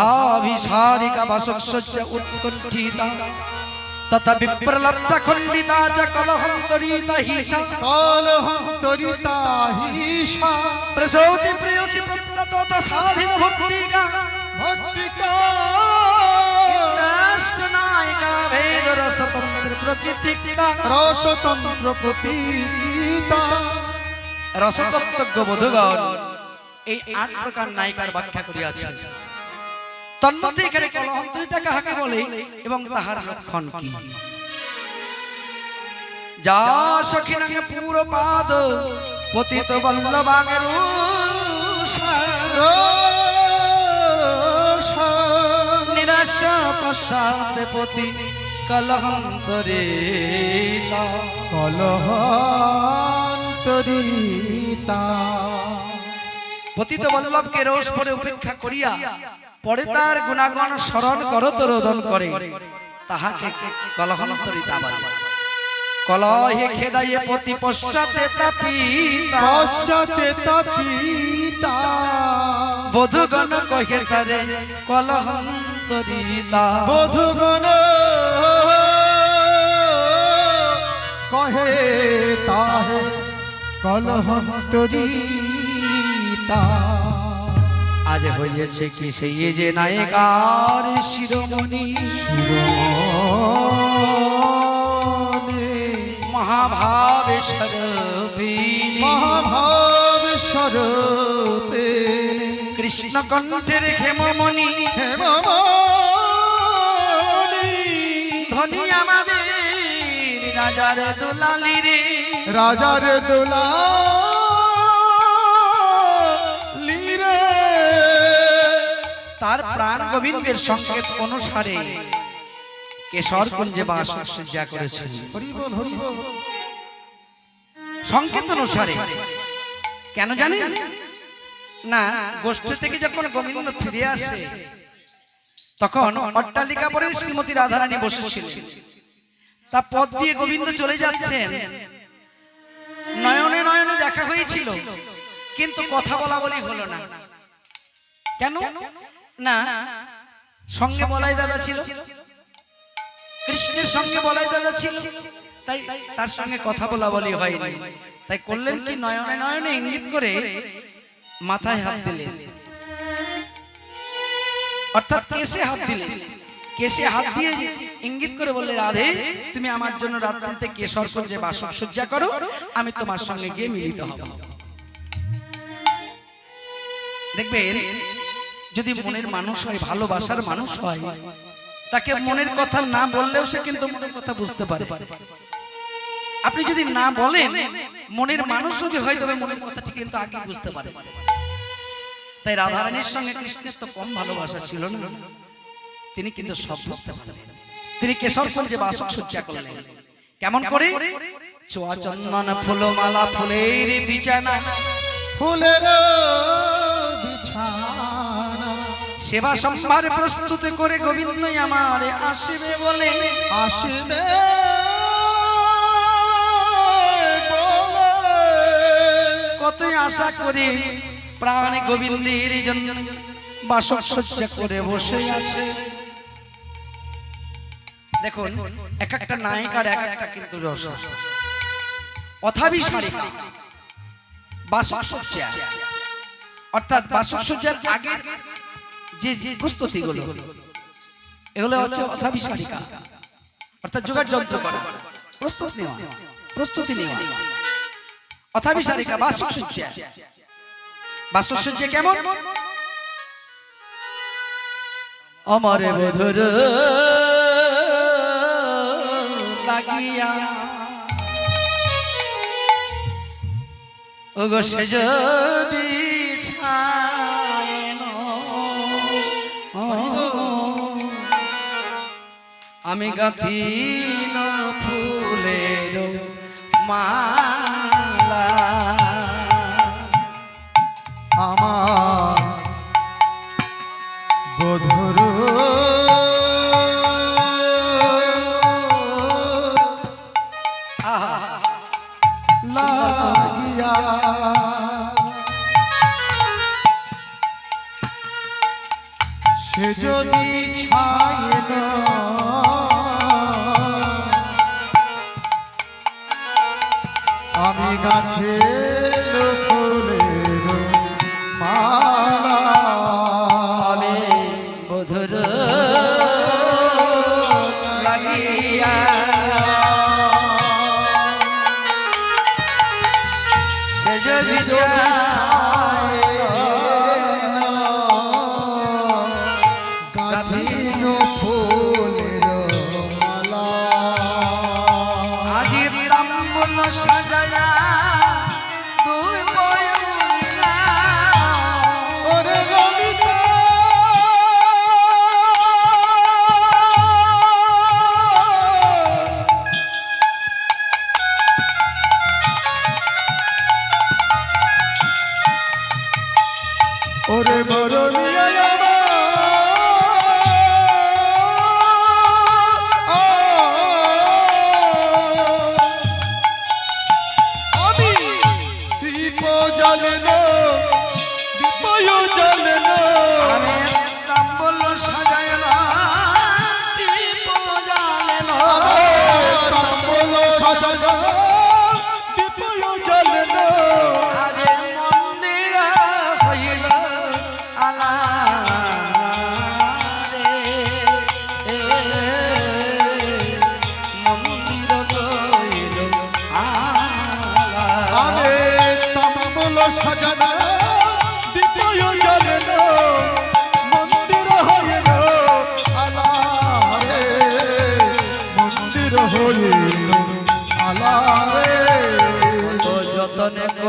অথাভিসারিকা বাসসজ্জা উৎকণ্ঠিতা তথা বিপ্রলব্ধ খণ্ডিতা চ কলহন্তরিতা হিসা। কলহন্তরিতা হিসা। প্রসৌতি প্রেয়সী প্রত্যত স্বাধীন ভর্তিকা ভট্টিকা। নায়িকা ভেদ রসতন্ত্র প্রকৃতিকা রসতন্ত্র প্রতীতা রসতত্ত্বজ্ঞ বোধগণ এই আট প্রকার নায়িকার ব্যাখ্যা করিয়াছে তন্মধ্যে এখানে কলহন্তরিতা কাহাকে বলে এবং তাহার লক্ষণ কি? যা সখিনাঙ্গ পুর পাদ পতিত বল্লভাগের নিরাশ পশ্চাৎ পতি কলহন্তরে কলহন্তরিতা। পতিত বল্লভকে রোষ পরে উপেক্ষা করিয়া পরে তার গুণাগণ স্মরণ করত রোদন করে তাহাকে কলহন্তরিতা বলে। কলহে খেদাইয়ে পতি পশ্চাতে তাপিতা। পশ্চাতে তপিতা। বধুগণ কহে তারে কলহন্তরিতা। বধুগণ কহে তাহে কলহন্তরিতা। আজ হইয়াছে কি সেই যে নায়িকার শিরোমণি? শিরোমণি। মহাভাবেশ্বরী মহাভাব স্বরূপে কৃষ্ণ কণ্ঠের হেমমণি। হেমমণি। ধনী আমাদের রাজার দুলালি রে রাজার দোলা তার প্রাণ গোবিন্দের সংকেত অনুসারে কেশর কুঞ্জে বাস সজ্জা হরিবল সংকেত অনুসারে। কেন জানেন? না গোষ্ঠী থেকে যখন গোবিন্দ ফিরে আসে তখন অট্টালিকা পরে শ্রীমতী রাধারানী বসেছিলেন। তা পথ দিয়ে গোবিন্দ চলে যাচ্ছেন। নয়নে নয়নে দেখা হয়েছিল কিন্তু কথা বলা বলি হলো না। কেন? না, সঙ্গে বলাই দাদা ছিল। কৃষ্ণের সঙ্গে বলাই দাদা ছিল। তাই তার সঙ্গে কথা বলা বলি হয়নি। তাই করলেন কি নয়নে নয়নে ইঙ্গিত করে মাথায় হাত দিলেন। অর্থাৎ কেসে হাত দিলেন। কেসে হাত দিয়ে ইঙ্গিত করে বললে রাধে, তুমি আমার জন্য রাত্রিতে কেশর যে বাসক সজ্জা করো, আমি তোমার সঙ্গে গিয়ে মিলিত হব। দেখবেন যদি মনের মানুষ হয় ভালোবাসার মানুষ হয় তাকে মনের কথা না বললেও সে কিন্তু মনের কথা বুঝতে পারে। আপনি যদি না বলেন মনের মানুষ যদি হয় তবে মনের কথাটি কিন্তু আগে বুঝতে পারে। তাই রাধারানীর সঙ্গে কৃষ্ণের তো কম ভালোবাসা ছিল না। তিনি কিন্তু সব বুঝতে পারলেন। তিনি কেশরগঞ্জে বাসক সজ্জা করলেন। কেমন করে? চোয়া চন্দন ফুলমালা ফুলের বিছানা। ফুলের সেবা সম্ভার প্রস্তুত করে গোবিন্দ আমার আসবে বলে। আসবে কতই আশা করি প্রাণ গোবিন্দের জন্য বাসক সজ্জা করে বসে আছে। দেখুন এক একটা নায়িকার এক একটা কিন্তু রস। অথাবি সারিকা বাসক সজ্জা। অর্থাৎ বাসক সজ্জার আগে যে প্রস্তুতিগুলো, এগুলো হচ্ছে অথাবি সারিকা অর্থাৎ যোগার যন্ত্র করা, প্রস্তুত নেওয়া, প্রস্তুতি নেওয়া। অথাবি সারিকা বাসক সজ্জা বাসক সজ্জা কেমন? আমার বধুর লাগিয়া। ওগো সেজ আমি গাথিন ফুলের মালা সে যদি ছায় না আমি গাছে তাম্বুল সাজায়া তুই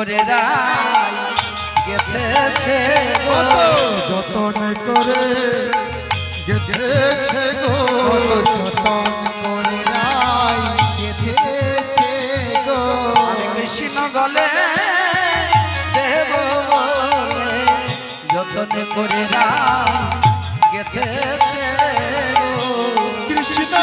করে গেথেছে গো। যতন করে গেঁথেছে গো। যতন করে রাই গেঁথেছে গো। কৃষ্ণ গলে দেব বলে যতন করে রাই গেথেছে গো। কৃষ্ণ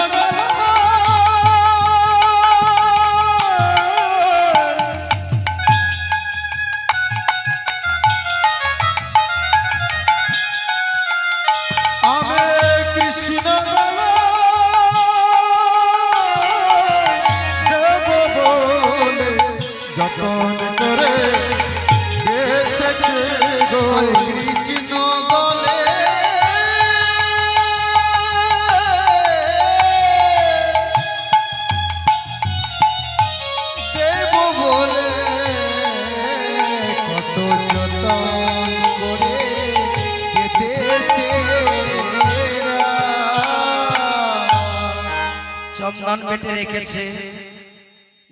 বেটে রেখেছে,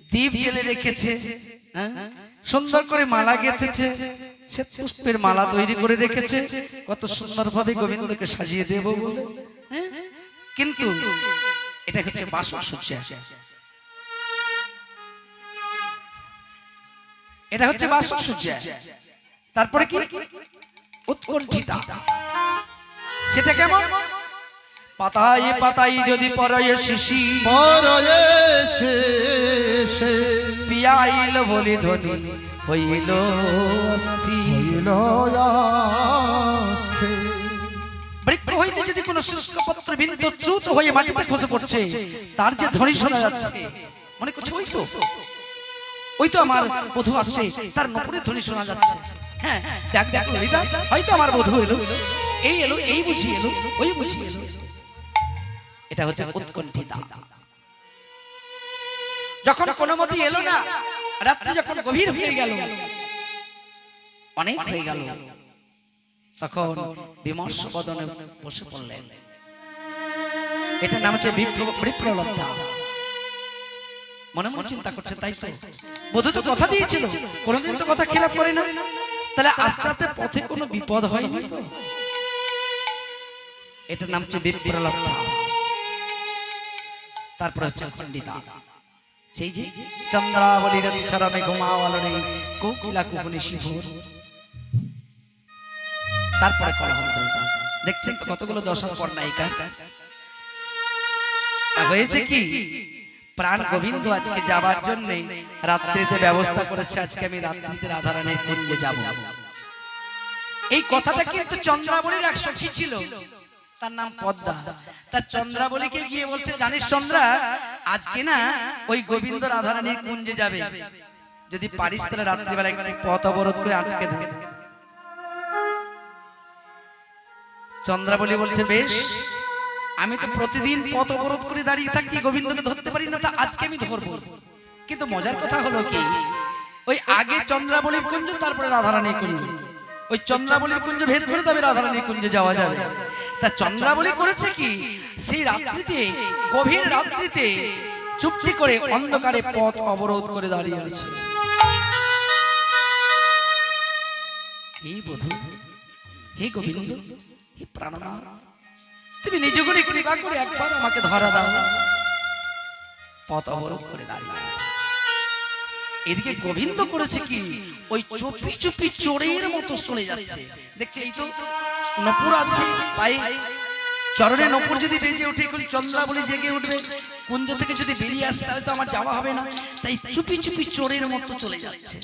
দ্বীপ জেলে রেখেছে হ্যাঁ? সুন্দর করে মালা গেঁথেছে, সে পুষ্পের মালা তৈরি করে রেখেছে। কত সুন্দরভাবে গোবিন্দকে সাজিয়ে দেব হ্যাঁ? কিন্তু এটা হচ্ছে সজ্জা এটা হচ্ছে সজ্জা তারপরে কি? উৎকণ্ঠিতা। সেটা কেমন? পাতায় পাতায় যদি পরয় শিশি। পরয়ে শেষে পিয়াইল বলি ধ্বনি হইল অস্থি। হইল আস্থে। বৃক্ষ হইতে যদি কোনো শুষ্ক পত্র বিন্দু চ্যুত হয়ে মাটিতে খসে পড়ছে তার যে ধ্বনি শোনা যাচ্ছে মনে করছে ওই তো ওই তো আমার বধু আসছে তার নপুরের ধ্বনি শোনা যাচ্ছে। হ্যাঁ দেখ দেখ ললিতা হয়তো আমার বধু এলো। এই এলো এই বুঝি এলো ওই বুঝি এলো। এটা হচ্ছে উৎকণ্ঠিতা। যখন কোনো মতে এলো না রাত্রি যখন গভীর হয়ে গেল অনেক হয়ে গেল। তখন বিমর্ষ বদনে বসে পড়লেন। এটার নাম হচ্ছে বিপ্রলব্ধা। মনে মনে চিন্তা করছে তাই তো? বধূ তো কথা দিয়েছিল। কোনোদিন তো কথা খেলাপ করে না। তাহলে আস্তে আস্তে পথে কোনো বিপদ হয়নি? তো এটার নাম হচ্ছে বিপ্রলব্ধা। তারপর হচ্ছে খণ্ডিতা। সেই যে চন্দ্রাবলীর ছরমে ঘুমাওয়ালনে কোকিলা কুকুনি শিভুর তারপরে দেখছেন কতগুলো দশার পর নায়িকা হয়েছে কি? প্রাণ গোবিন্দ আজকে যাবার জন্য রাত্রিতে ব্যবস্থা করেছে, আজকে আমি রাত্রিতে রাধারানীর কুঞ্জে যাব। এই কথাটা কিন্তু চন্দ্রাবলীর এক সখী ছিল। তার নাম পদ্মা। তার চন্দ্রাবলীকে গিয়ে বলছে জানিস চন্দ্রা আজকে না ওই গোবিন্দ রাধারানীর কুঞ্জে যাবে। যদি পারিস তাহলে রাত্রিবেলা একটু পথ অবরোধ করে আটকে দে। চন্দ্রাবলী বলছে বেশ আমি তো প্রতিদিন পথ অবরোধ করে দাঁড়িয়ে থাকি গোবিন্দকে ধরতে পারি না তা আজকে আমি ধরবো। কিন্তু মজার কথা হলো কি? ওই আগে চন্দ্রাবলীর কুঞ্জ তারপরে রাধারানী কুঞ্জ। ওই চন্দ্রাবলীর কুঞ্জ ভেদ করে তবে রাধারানী কুঞ্জে যাওয়া যাবে। তা চন্দ্রাবলী করেছে কি? সেই রাত্রিতে, গভীর রাত্রিতে চুপটি করে অন্ধকারে পথ অবরোধ করে দাঁড়িয়ে আছে। তুমি নিজ করে কৃপা করে একবার আমাকে ধরা দাও। পথ অবরোধ করে দাঁড়িয়ে আছে। এদিকে গোবিন্দ করেছে কি? ওই চুপি চুপি চোরের মতো চলে যাচ্ছে। দেখছে এই তো নপুর আছে পায়ে। চরণে নপুর যদি বেজে উঠে এখন চন্দ্রাবলী জেগে উঠবে। কুঞ্জ থেকে যদি বেরিয়ে আসে, তাহলে তো আমার যাওয়া হবে না। তাই চুপি চুপি চোরের মতো চলে যাচ্ছে।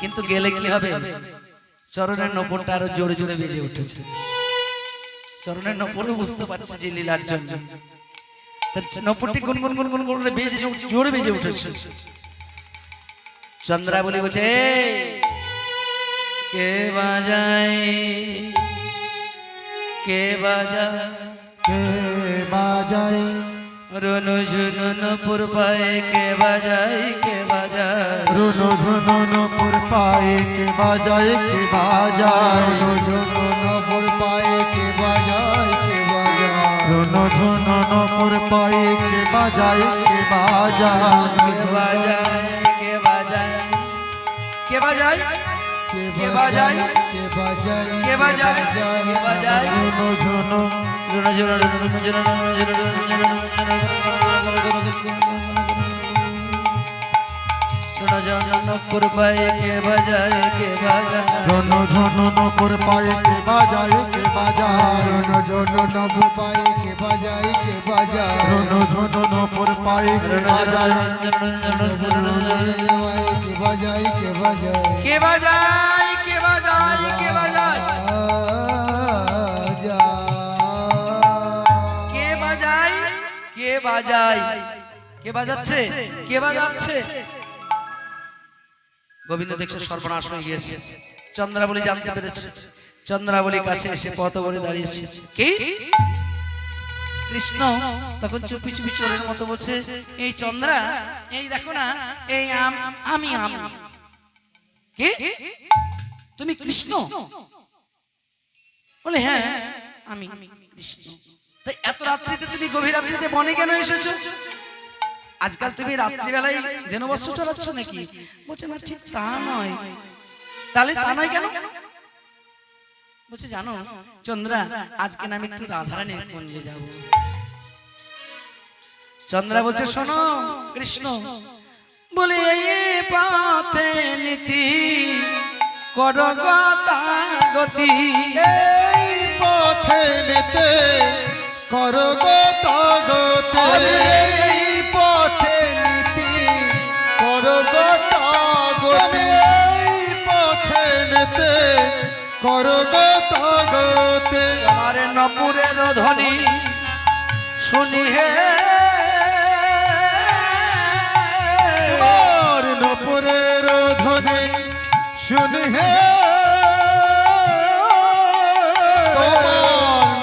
কিন্তু গেলে গেলে হবে? চরণের নপুরটা আরও জোরে জোরে বেজে উঠেছে। চরণের নপুরও বুঝতে পারছে যে লীলার জন্য। নপুরটি গুনগুন গুনগুন করে বেজে জোরে বেজে উঠেছে। চন্দ্রা বলি বলছে কে বাজায়? কে বাজায়? কে বাজায়? রনু ঝুনুন পুর পায়ে কে বাজায় কে বাজায়? রুনো ঝুনো পুর পায়ে কে বাজায় কে বাজায়? রুনো ঝুনো পুর পায়ে কে বাজায় কে বাজায়? রুনো ঝুনো পুর পায়ে কে বাজায় কে বাজায়? কে বাজায় কে বাজায় কে বাজায়? কে বাজায় কে বাজায় কে বাজায় কে বাজায় জন জন জন জন জন জন নপুর পায় কে বাজায় কে বাজায়। জন জন নপুর পায় কে বাজায় কে বাজায়। কে বাজায় বাজায় রুনো ঝুনো পুর পায়ে কে বাজায় কে বাজায় কে বাজায়? কে বাজায় কে বাজায় কে বাজায়? কে বাজায় কে বাজায়? কে বাজাচ্ছে? কে বাজাচ্ছে? গোবিন্দ দেখছে সর্বনাশ হয়ে গিয়েছে। চন্দ্রাবলী জানতে পেরেছে। চন্দ্রাবলীর কাছে এসে পথ করে দাঁড়িয়েছে। কি? কৃষ্ণ, তখন চুপি চুপি চোরের মতো বলছে, এই চন্দ্রা, এই দেখো না, এই আম- আমি আম। কি? তুমি কৃষ্ণ? বলে হ্যাঁ আমি কৃষ্ণ। তাই এত রাত্রিতে তুমি গভীর রাত্রিতে বনে কেন এসেছ? আজকাল তুমি রাত্রিবেলায় ধেনুবৎস চালাচ্ছ নাকি? বলছে, না, ঠিক তা নয়। তাহলে তা নয় কেন? বলছে জানো চন্দ্রা আজকে আমি একটু রাধারানীর কুঞ্জে যাব। চন্দ্রা বলছে শোনো কৃষ্ণ বলে এই পথে নীতি করগতা গতি এই পথে নেতে করো গো তগতে। এই পথে নীতি করো গো তগতে। এই পথে নেতে করো গো তগতে আমার নপুরের ধ্বনি শুনি হে। নপুরের ধ্বনি শুনি হে।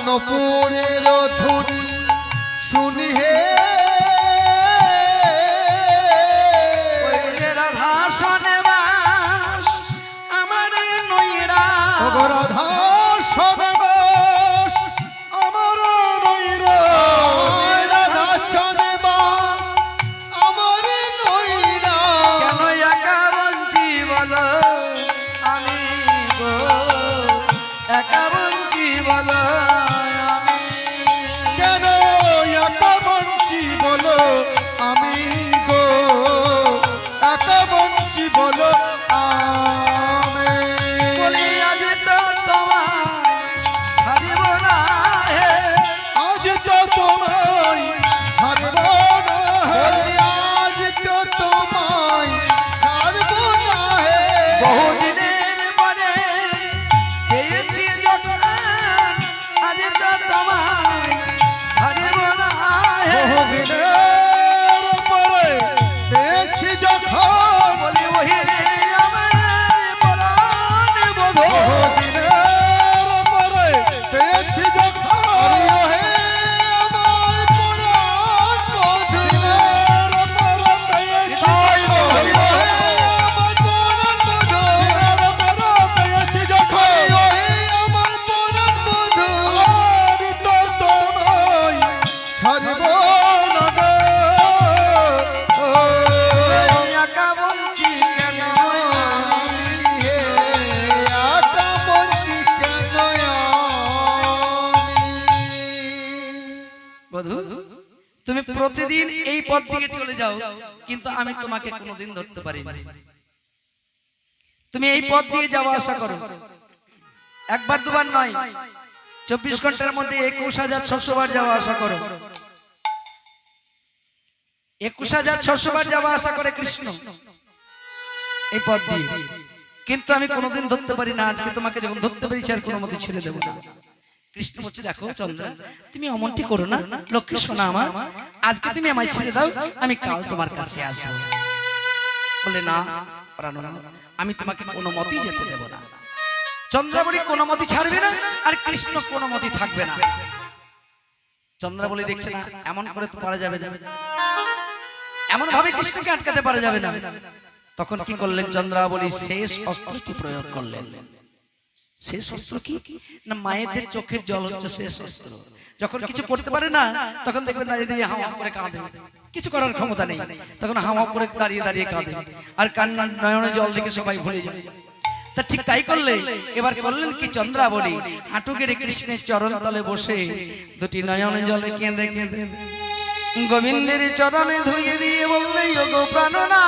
নপুরের ধ্বনি শুনি হে। রাধা শনে আমার নইরা রাধা যাও কিন্তু আমি তোমাকে কোনোদিন ধরতে পারি তুমি এই পথ দিয়ে যাওয়া আশা করো। একবার, দুবার নয়, চব্বিশ ঘণ্টার মধ্যে একুশ হাজার ছশো বার যাওয়া আশা করো। একুশ হাজার ছশো বার যাওয়া আশা করে কৃষ্ণ এই পথ দিয়ে। কিন্তু আমি কোনোদিন ধরতে পারি না, আজকে তোমাকে যখন ধরতে পেরেছি আর কোনো মতে ছেড়ে দেবো না। কৃষ্ণ বলছে দেখো চন্দ্রা তুমি অমনটি করো না লক্ষ্মী শোনা আমার আজকে তুমি আমায় ছেড়ে দাও আমি কাল তোমার কাছে আসব। বলে না আমি তোমাকে কোনো মতেই যেতে দেব না। চন্দ্রাবলী কোনো মতে ছাড়বে না আর কৃষ্ণ কোনো মতে থাকবে না। চন্দ্রাবলী দেখছে না এমন করে তো পারা যাবে না। এমন ভাবে কৃষ্ণকে আটকাতে পারা যাবে না। তখন কি করলেন চন্দ্রাবলী? শেষ অস্ত্রটি প্রয়োগ করলেন। শেষ অস্ত্র কি? না মায়েদের চোখের জল হচ্ছে শেষ অস্ত্র যখন কিছু করতে পারে না তখন দেখবেন দাঁড়িয়ে দাঁড়িয়ে হাওয়া করে কাঁদে। কিছু করার ক্ষমতা নেই। তখন হাওয়া করে দাঁড়িয়ে দাঁড়িয়ে কাঁদে। আর কান্নার নয়নে জল দেখে সবাই ভুলে যায়। তা ঠিক তাই করলে এবার করলেন কি চন্দ্রাবলী হাঁটু গেড়ে কৃষ্ণের চরণ তলে বসে দুটি নয়নে জলে কেঁদে কেঁদে গোবিন্দের চরণে ধুয়ে দিয়ে বললে প্রাণনা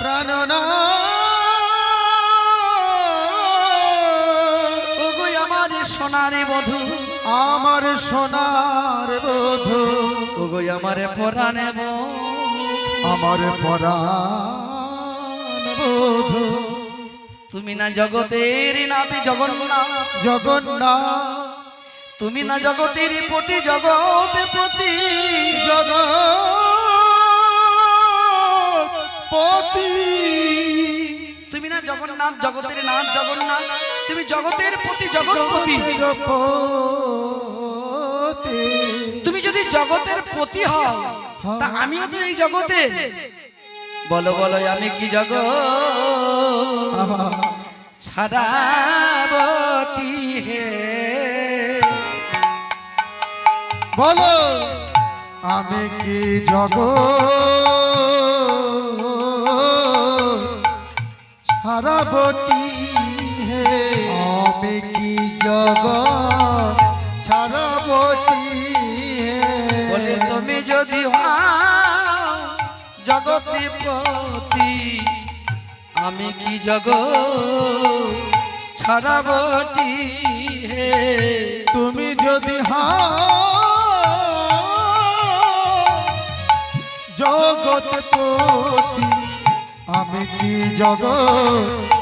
প্রাণনা সোনারে বধূ। আমার সোনার বধু। ওগো আমার পরাণে বধূ। আমার পরাণ বধু। তুমি না জগতের নাতি জগন্নাথ। জগন্নাথ। তুমি না জগতের প্রতি জগতে প্রতি। জগৎপতি তুমি না জগন্নাথ জগতের নাথ জগন্নাথ। তুমি জগতের প্রতি জগৎপতি। তুমি যদি জগতের পতি হও, তা আমিও তো এই জগতের বলো বলো, আমি কি জগৎ ছাড়াবটি হে? বলো, আমি কি জগ ছাড়াবটি জগ ছাড়াবটি বলে তুমি যদি হও জগতে পতি আমি কি জগৎ ছাড়াবটি হে তুমি যদি জগৎপতি আমি কি জগৎ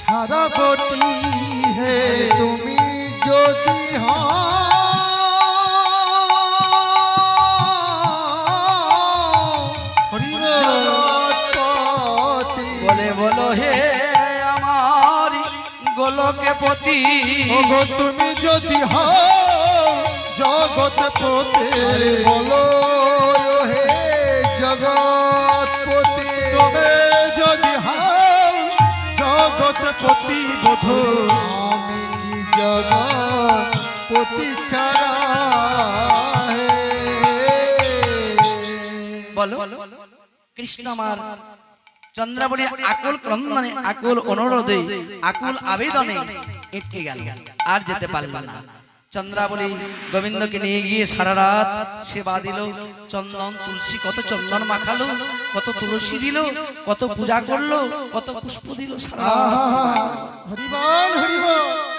ছাড়াবটি হে তুমি যদি বলে। বলো হে আমার গোলকে পতি ওগো তুমি যদি হও জগৎপতি বলো হে জগৎপতি তুমি যদি হও জগৎপতি বধূ কৃষ্ণ আমার। চন্দ্রাবলী আকুল ক্রন্দনে আকুল অনুরোধে আকুল আবেদনে এটকে গেল। আর যেতে পারল না। চন্দ্রাবলী গোবিন্দকে নিয়ে গিয়ে সারা রাত সেবা দিল চন্দন তুলসী কত চন্দন মাখালো কত তুলসী দিল কত পূজা করল কত পুষ্প দিল সারা হরিবল হরিবল।